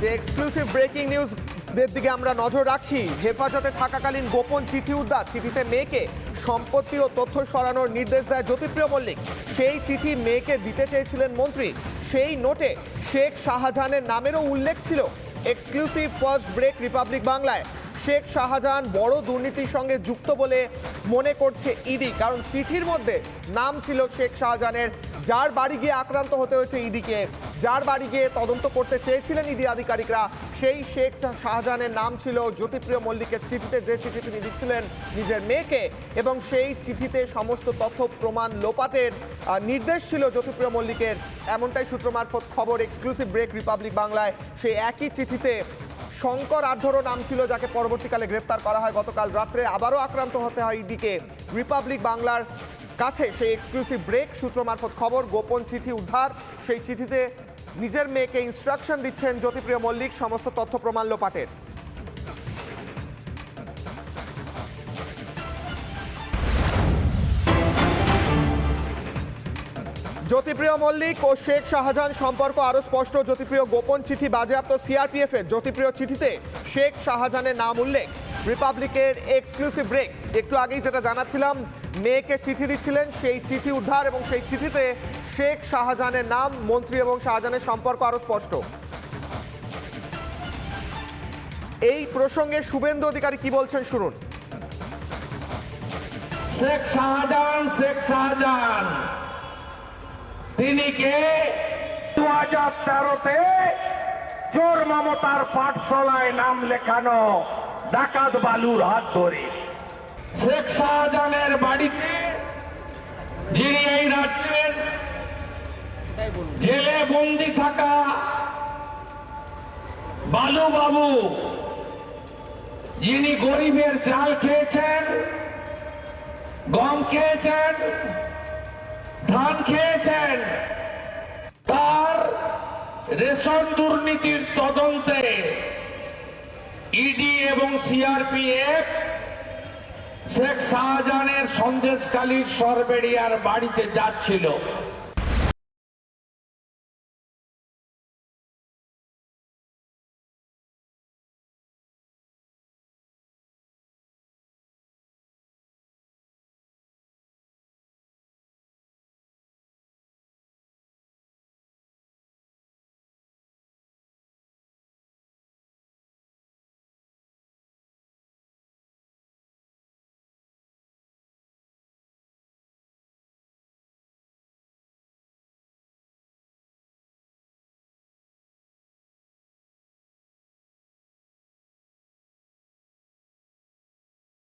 যে exclusive breaking news দের দিকে আমরা নজর রাখছি। হেফাজতে থাকাকালীন গোপন চিঠি উদ্ধার, চিঠিতে মেয়েকে সম্পত্তি ও তথ্য সরানোর নির্দেশ দেয় জ্যোতিপ্রিয় মল্লিক। সেই চিঠি মেয়েকে দিতে চেয়েছিলেন মন্ত্রী। সেই নোটে শেখ শাহজাহানের নামেরও উল্লেখ ছিল এক্সক্লুসিভ ফার্স্ট ব্রেক রিপাবলিক বাংলায়। শেখ শাহজাহান বড় দুর্নীতির সঙ্গে যুক্ত বলে মনে করছে ইডি। কারণ চিঠির মধ্যে নাম ছিল শেখ শাহজাহানের, যার বাড়ি গিয়ে আক্রান্ত হতে হয়েছে ইডিকে। যার বাড়ি গিয়ে তদন্ত করতে চেয়েছিলেন ইডি আধিকারিকরা। সেই শেখ শাহজাহানের নাম ছিল জ্যোতিপ্রিয় মল্লিকের চিঠিতে। যে চিঠি তিনি দিচ্ছিলেন নিজের মেয়েকে এবং সেই চিঠিতে সমস্ত তথ্য, প্রমাণ লোপাটের নির্দেশ ছিল জ্যোতিপ্রিয় মল্লিকের। এমনটাই সূত্র মারফত খবর এক্সক্লুসিভ ব্রেক রিপাবলিক বাংলায় সেই একই চিঠিতে শঙ্কর আঢ্যরও নাম ছিল যাকে পরবর্তীকালে গ্রেপ্তার করা হয়। গতকাল রাত্রে আবারও আক্রান্ত হতে হয় ইডিকে। রিপাবলিক বাংলার কাছে সেই এক্সক্লুসিভ ব্রেক সূত্র মারফত খবর, গোপন চিঠি উদ্ধার। সেই চিঠিতে নিজের মেয়েকে ইনস্ট্রাকশন দিচ্ছেন জ্যোতিপ্রিয় মল্লিক, সমস্ত তথ্য প্রমাণ লোপাটের জ্যোতিপ্রিয় মল্লিক ও শেখ শাহজাহান সম্পর্ক আরও স্পষ্ট। জ্যোতিপ্রিয় গোপন চিঠি বাজেয়াপ্ত সিআরপিএফ এর। জ্যোতিপ্রিয় চিঠিতে শেখ শাহজাহানের নাম উল্লেখ। রিপাবলিকের এক্সক্লুসিভ ব্রেক একটু আগেই যেটা জানাচ্ছিলাম, মেয়েকে চিঠি দিচ্ছিলেন, সেই চিঠি উদ্ধার এবং সেই চিঠিতে শেখ শাহজাহানের নাম, মন্ত্রী এবং শাহজাহানের সম্পর্ক আরও স্পষ্ট। এই প্রসঙ্গে শুভেন্দু অধিকারী কি বলছেন শুনুন। শেখ শাহজাহান শেখ শাহজাহান। তিনি কে দু হাজার তেরোতে চোর মমতার পাঠশালায় নাম লেখানো ডাকাত বালুর হাত ধরে। শেখ শাহজাহানের বাড়িতে যিনি এই রাজ্যের জেলে বন্দি থাকা বালু বাবু যিনি গরিবের চাল খেয়েছেন, গম খেয়েছেন ধান খেয়েছেন। তার রেশন দুর্নীতির তদন্তে ইডি এবং সিআরপিএফ শেখ শাহজাহানের সন্দেশকালীর সরবেরিয়ার বাড়িতে যাচ্ছিল।